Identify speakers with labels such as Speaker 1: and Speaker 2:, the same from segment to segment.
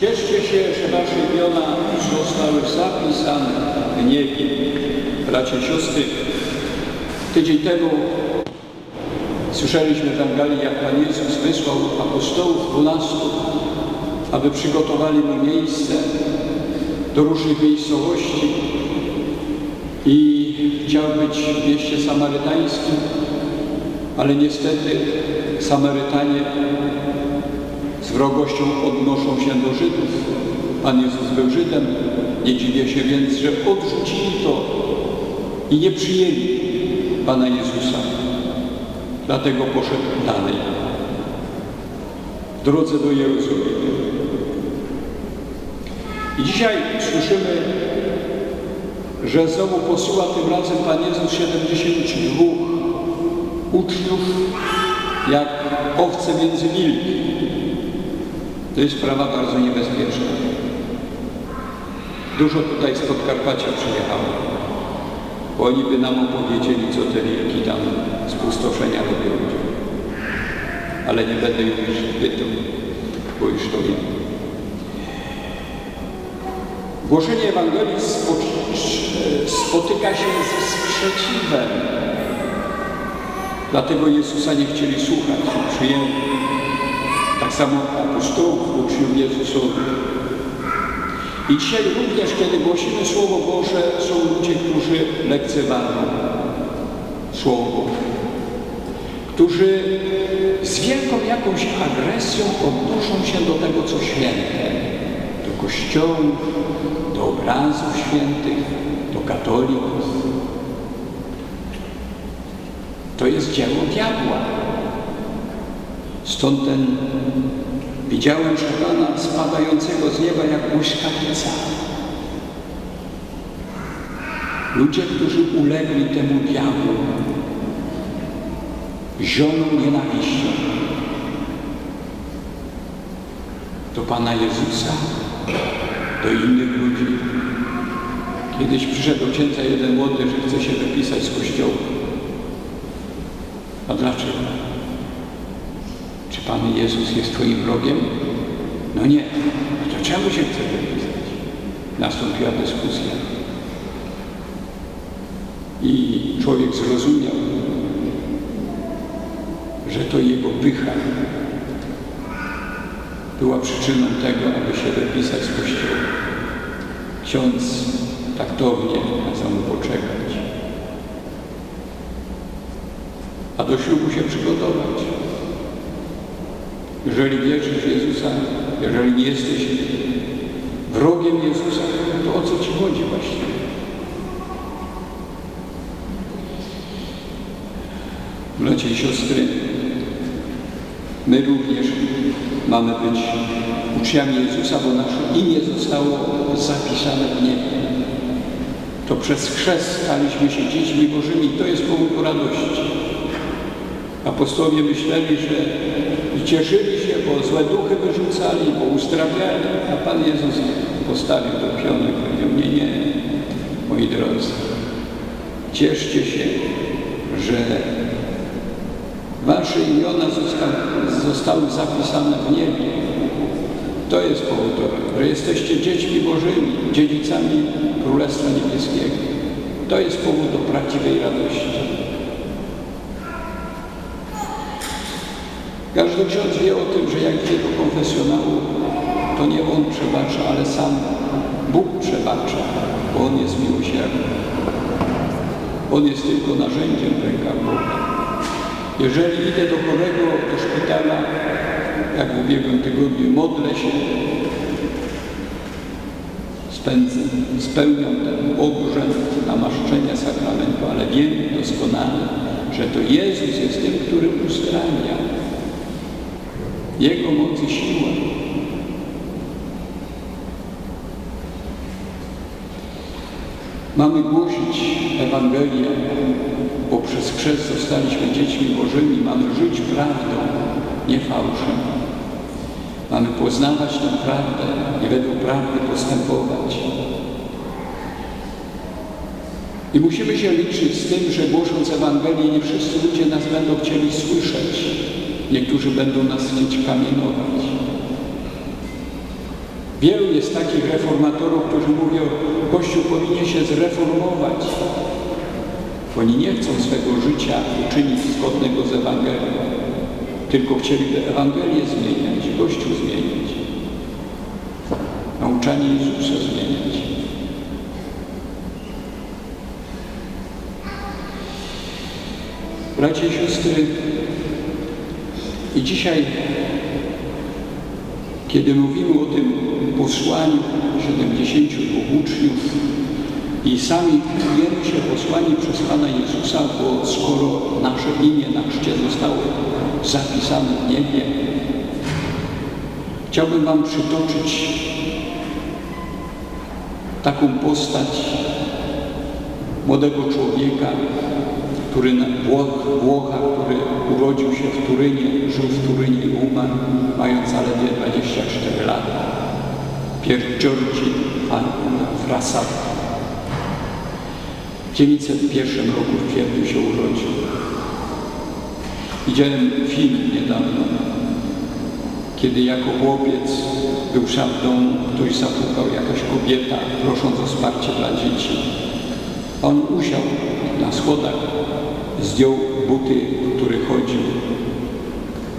Speaker 1: Cieszcie się, że wasze imiona zostały zapisane w niebie. Bracia i siostry, tydzień temu słyszeliśmy w Ewangelii, jak Pan Jezus wysłał apostołów dwunastu, aby przygotowali mu miejsce do różnych miejscowości i chciał być w mieście samarytańskim, ale niestety Samarytanie z wrogością odnoszą się do Żydów. Pan Jezus był Żydem, nie dziwię się więc, że odrzucili to i nie przyjęli Pana Jezusa. Dlatego poszedł dalej, w drodze do Jerozolimy. I dzisiaj słyszymy, że znowu posyła tym razem Pan Jezus 72 uczniów, jak owce między wilki. To jest sprawa bardzo niebezpieczna. Dużo tutaj z Podkarpacia przyjechało, bo oni by nam opowiedzieli, co te wilki tam spustoszenia robią. Ale nie będę już pytał, bo już to wiem. Głoszenie Ewangelii spotyka się ze sprzeciwem. Dlatego Jezusa nie chcieli słuchać, przyjęli. Tak samo apostołów, uczniów Jezusowych. I dzisiaj również, kiedy głosimy Słowo Boże, są ludzie, którzy lekceważą Słowo. Którzy z wielką jakąś agresją odnoszą się do tego, co święte. Do kościołów, do obrazów świętych, do katolików. To jest dzieło diabła. Stąd ten widziałem szatana spadającego z nieba jak błyskawica. Ludzie, którzy ulegli temu diabłu, zioną nienawiścią do Pana Jezusa, do innych ludzi. Kiedyś przyszedł do księdza jeden młody, że chce się wypisać z kościoła. A dlaczego? Pan Jezus jest Twoim wrogiem? No nie. To czemu się chce wypisać? Nastąpiła dyskusja. I człowiek zrozumiał, że to jego pycha była przyczyną tego, aby się wypisać z kościoła. Ksiądz taktownie kazał mu poczekać, a do ślubu się przygotować. Jeżeli wierzysz w Jezusa, jeżeli nie jesteś wrogiem Jezusa, to o co Ci chodzi właściwie? Bracia i siostry, my również mamy być uczniami Jezusa, bo nasze imię zostało zapisane w niebie. To przez chrzest staliśmy się dziećmi Bożymi. To jest powód radości. Apostołowie myśleli, że cieszyli się, bo złe duchy wyrzucali, bo uzdrawiali, a Pan Jezus postawił do pionu i powiedział, nie, nie, moi drodzy, cieszcie się, że wasze imiona zostały, zapisane w niebie. To jest powód, że jesteście dziećmi Bożymi, dziedzicami Królestwa Niebieskiego. To jest powód do prawdziwej radości. Każdy ksiądz wie o tym, że jak idzie do konfesjonału, to nie on przebacza, ale sam Bóg przebacza, bo On jest miłosierny. On jest tylko narzędziem w rękach Boga. Jeżeli idę do chorego, do szpitala, jak w ubiegłym tygodniu, modlę się, spędzę, spełniam ten obrzęd namaszczenia sakramentu, ale wiem doskonale, że to Jezus jest tym, który uzdrawia. Jego mocy siła. Mamy głosić Ewangelię, bo przez chrzest zostaliśmy dziećmi Bożymi. Mamy żyć prawdą, nie fałszem. Mamy poznawać tę prawdę i według prawdy postępować. I musimy się liczyć z tym, że głosząc Ewangelię, nie wszyscy ludzie nas będą chcieli słyszeć. Niektórzy będą nas chcieć kamienować. Wielu jest takich reformatorów, którzy mówią, Kościół powinien się zreformować. Oni nie chcą swego życia uczynić zgodnego z Ewangelią, tylko chcieliby Ewangelię zmieniać, Kościół zmieniać, nauczanie Jezusa zmieniać. Bracia i siostry, i dzisiaj, kiedy mówimy o tym posłaniu 72 uczniów i sami czujemy się posłani przez Pana Jezusa, bo skoro nasze imię na chrzcie zostało zapisane w niebie, chciałbym Wam przytoczyć taką postać młodego człowieka, który Włoch, Włocha, który urodził się w Turynie, żył w Turynie i umarł, mając zaledwie 24 lata. Pier Giorgi Frassat. W 901 roku w kwietniu się urodził. Widziałem film niedawno, kiedy jako chłopiec był sam w domu, ktoś zapukał, jakaś kobieta, prosząc o wsparcie dla dzieci. On usiadł na schodach, zdjął buty, w których chodził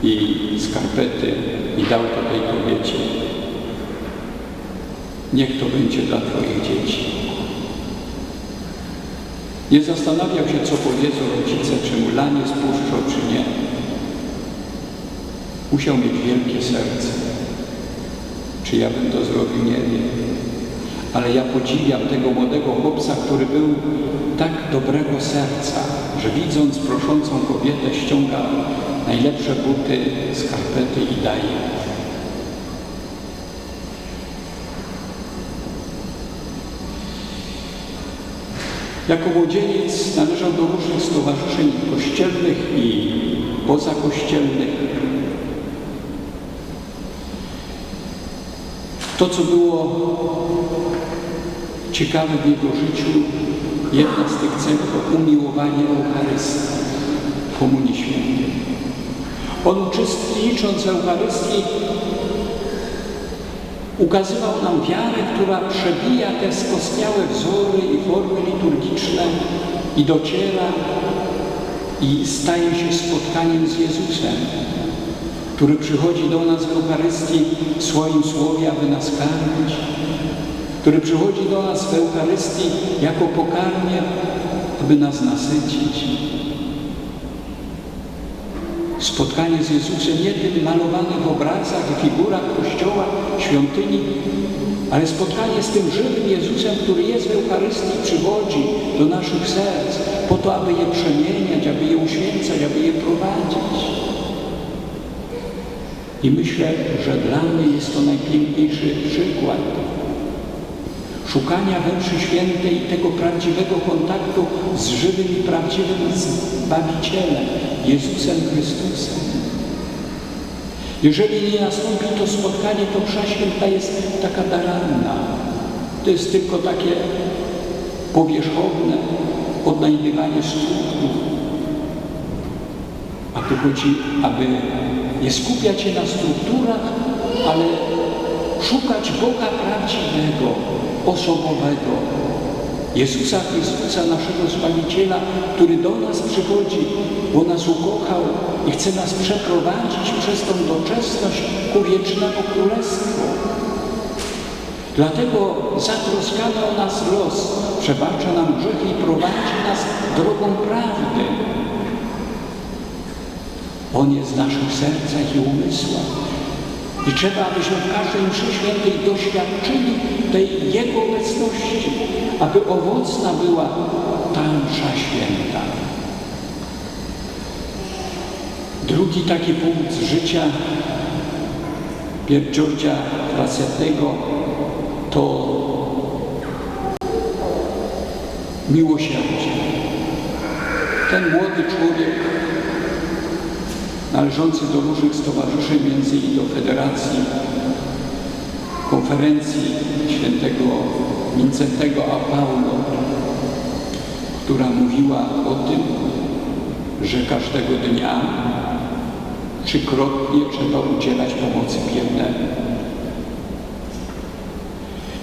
Speaker 1: i skarpety i dał to tej kobiecie. Niech to będzie dla Twoich dzieci. Nie zastanawiał się, co powiedzą rodzice, czy mu lanie spuszczą, czy nie. Musiał mieć wielkie serce. Czy ja bym to zrobił, nie wiem. Ale ja podziwiam tego młodego chłopca, który był tak dobrego serca, że widząc proszącą kobietę ściąga najlepsze buty, skarpety i daje. Jako młodzieniec należał do różnych stowarzyszeń kościelnych i pozakościelnych. To, co było ciekawe w jego życiu, jedna z tych cech to umiłowanie Eucharystii, Komunii Świętej. On uczestnicząc w Eucharystii ukazywał nam wiarę, która przebija te skostniałe wzory i formy liturgiczne i dociera i staje się spotkaniem z Jezusem, który przychodzi do nas w Eucharystii w swoim słowie, aby nas karmić, który przychodzi do nas w Eucharystii jako pokarmie, aby nas nasycić. Spotkanie z Jezusem nie tym malowane w obrazach i figurach Kościoła, świątyni, ale spotkanie z tym żywym Jezusem, który jest w Eucharystii, przychodzi do naszych serc po to, aby je przemieniać, aby je uświęcać, aby je prowadzić. I myślę, że dla mnie jest to najpiękniejszy przykład szukania we świętej tego prawdziwego kontaktu z żywym i prawdziwym Zbawicielem, Jezusem Chrystusem. Jeżeli nie nastąpi to spotkanie, to msza święta jest taka daralna. To jest tylko takie powierzchowne odnajdywanie skutków. A tu chodzi, aby nie skupiać się na strukturach, ale szukać Boga prawdziwego, osobowego. Jezusa Chrystusa, naszego Zbawiciela, który do nas przychodzi, bo nas ukochał i chce nas przeprowadzić przez tą doczesność ku wiecznemu Królestwu. Dlatego zatroskany o nas los przebacza nam grzechy i prowadzi nas drogą prawdy. On jest w naszych sercach i umysłach. I trzeba, abyśmy w każdej mszy świętej doświadczyli tej Jego obecności, aby owocna była ta msza święta. Drugi taki punkt życia Pier Giorgia Frasetego to miłosierdzie. Ten młody człowiek należący do różnych stowarzyszeń, między innymi do Federacji Konferencji Świętego Wincentego a Paulo, która mówiła o tym, że każdego dnia trzykrotnie trzeba udzielać pomocy biednemu.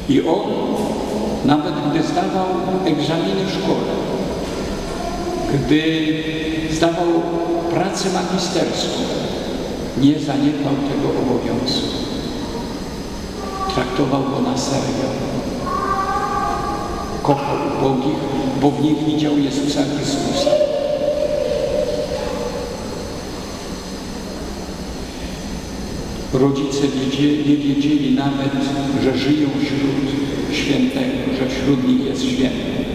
Speaker 1: I on, nawet gdy zdawał egzaminy w szkole, gdy zdawał pracę magisterską, nie zaniechał tego obowiązku. Traktował go na serio. Kochał ubogich, bo w nich widział Jezusa Chrystusa. Rodzice nie wiedzieli nawet, że żyją wśród świętego, że wśród nich jest święty.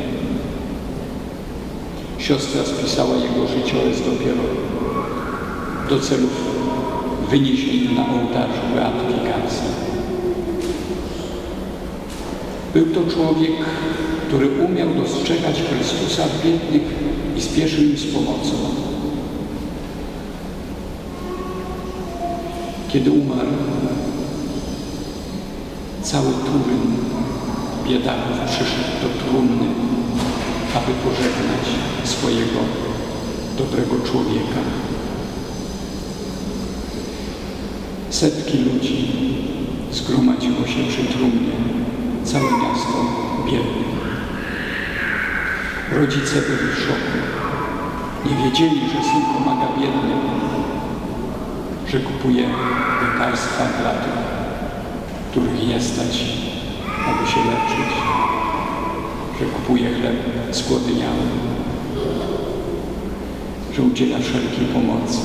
Speaker 1: Siostra spisała jego życiorys dopiero do celów wyniesienia na ołtarzu beatyfikacji. Był to człowiek, który umiał dostrzegać Chrystusa w biednych i spieszył im z pomocą. Kiedy umarł, cały Turyn biedaków przyszedł do trumny, aby pożegnać swojego dobrego człowieka. Setki ludzi zgromadziło się przy trumnie, całe miasto biednych. Rodzice byli w szoku. Nie wiedzieli, że syn pomaga biednym, że kupuje lekarstwa dla tych, których nie stać, aby się leczyć, że kupuje chleb skłodyniały, że udziela wszelkiej pomocy.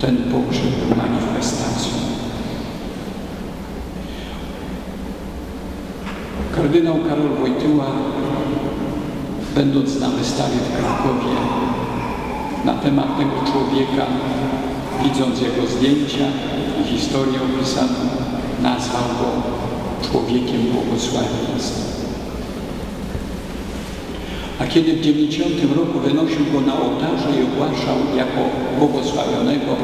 Speaker 1: Ten pogrzeb był manifestacją. Kardynał Karol Wojtyła, będąc na wystawie w Krakowie, na temat tego człowieka, widząc jego zdjęcia i historię opisaną, nazwał go człowiekiem błogosławieństwa. A kiedy w 90 roku wynosił go na ołtarze i ogłaszał jako błogosławionego,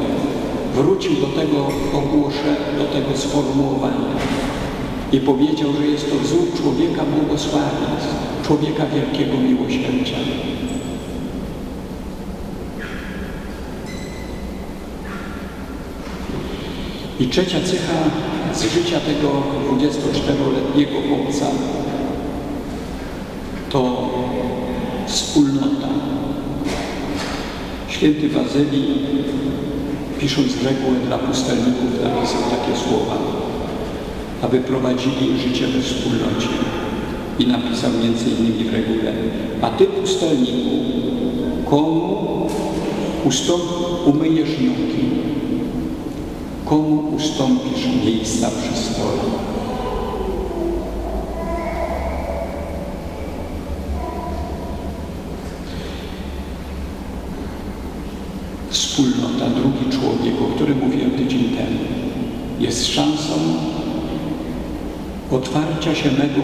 Speaker 1: wrócił do tego ogłoszenia, do tego sformułowania i powiedział, że jest to wzór człowieka błogosławieństw, człowieka wielkiego miłosierdzia. I trzecia cecha z życia tego 24-letniego chłopca to wspólnota. Święty Bazylii, pisząc regułę dla pustelników, napisał takie słowa, aby prowadzili życie we wspólnocie. I napisał między innymi w regule, a ty pustelniku, komu ustąp, umyjesz nogi, komu ustąpisz miejsca przy stole. Wspólnota, drugi człowiek, o którym mówiłem tydzień temu, jest szansą otwarcia się mego,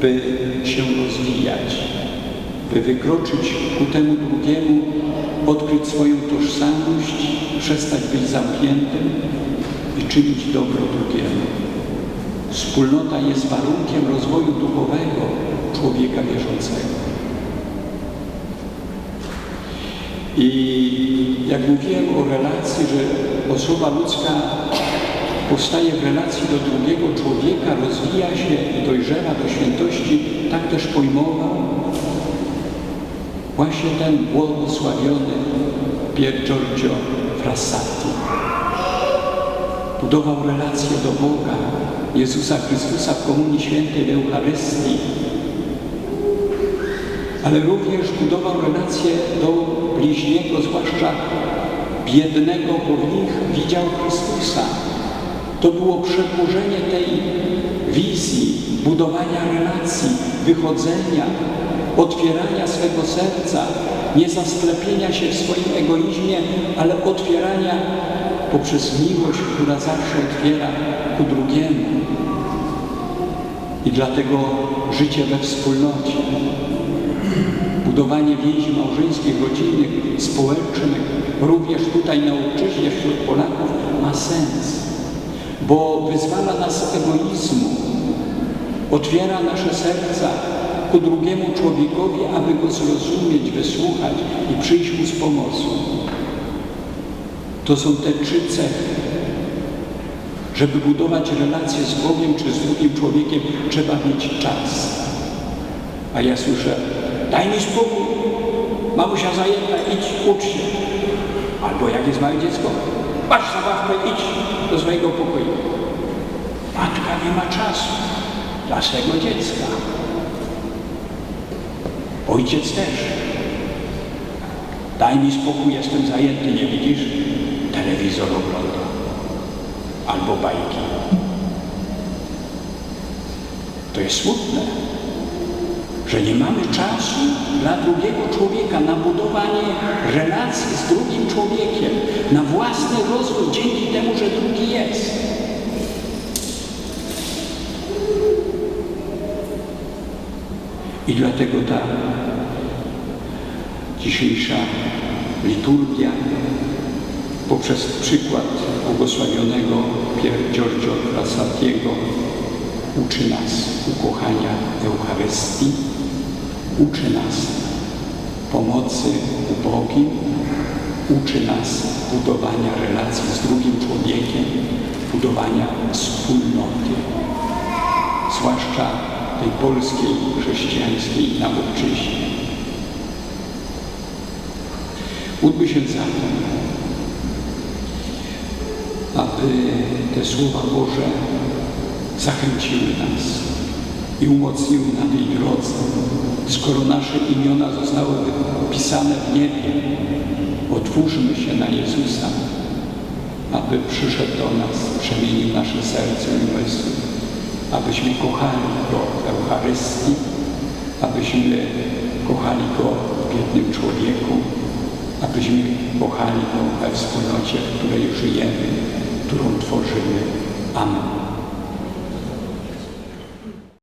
Speaker 1: by się rozwijać, by wykroczyć ku temu drugiemu, odkryć swoją tożsamość, przestać być zamkniętym i czynić dobro drugiemu. Wspólnota jest warunkiem rozwoju duchowego człowieka wierzącego. I jak mówiłem o relacji, że osoba ludzka powstaje w relacji do drugiego człowieka, rozwija się i dojrzewa do świętości, tak też pojmował właśnie ten błogosławiony Pier Giorgio Frassati. Budował relację do Boga, Jezusa Chrystusa w Komunii Świętej w Eucharystii, ale również budował relację do bliźniego, zwłaszcza biednego, bo w nich widział Chrystusa. To było przedłużenie tej wizji, budowania relacji, wychodzenia, otwierania swego serca, nie zasklepienia się w swoim egoizmie, ale otwierania poprzez miłość, która zawsze otwiera ku drugiemu. I dlatego życie we wspólnocie, budowanie więzi małżeńskich, rodzinnych, społecznych, również tutaj na wśród Polaków ma sens, bo wyzwala nas z egoizmu, otwiera nasze serca ku drugiemu człowiekowi, aby go zrozumieć, wysłuchać i przyjść mu z pomocą. To są te trzy cechy Żeby budować relacje z Bogiem czy z drugim człowiekiem, trzeba mieć czas. A ja słyszę, daj mi spokój, mamusia zajęta, idź, ucz się. Albo jak jest małe dziecko, masz zabawkę, idź do swojego pokoju. Matka nie ma czasu dla swego dziecka. Ojciec też. Daj mi spokój, jestem zajęty, nie widzisz? Telewizor ogląda. Albo bajki. To jest smutne, że nie mamy czasu dla drugiego człowieka na budowanie relacji z drugim człowiekiem, na własny rozwój dzięki temu, że drugi jest. I dlatego ta dzisiejsza liturgia poprzez przykład błogosławionego Pier Giorgio Frassatiego uczy nas ukochania Eucharystii, uczy nas pomocy ubogim, uczy nas budowania relacji z drugim człowiekiem, budowania wspólnoty, zwłaszcza tej polskiej chrześcijańskiej nawodczyźnie. Módlmy się za to, aby te słowa Boże zachęciły nas i umocniły na tej drodze. Skoro nasze imiona zostały wypisane w niebie, otwórzmy się na Jezusa, aby przyszedł do nas, przemienił nasze serce i umysły, abyśmy kochali Go w Eucharystii, abyśmy kochali Go w biednym człowieku, abyśmy kochali we wspólnocie, w której żyjemy, którą tworzymy. Amen.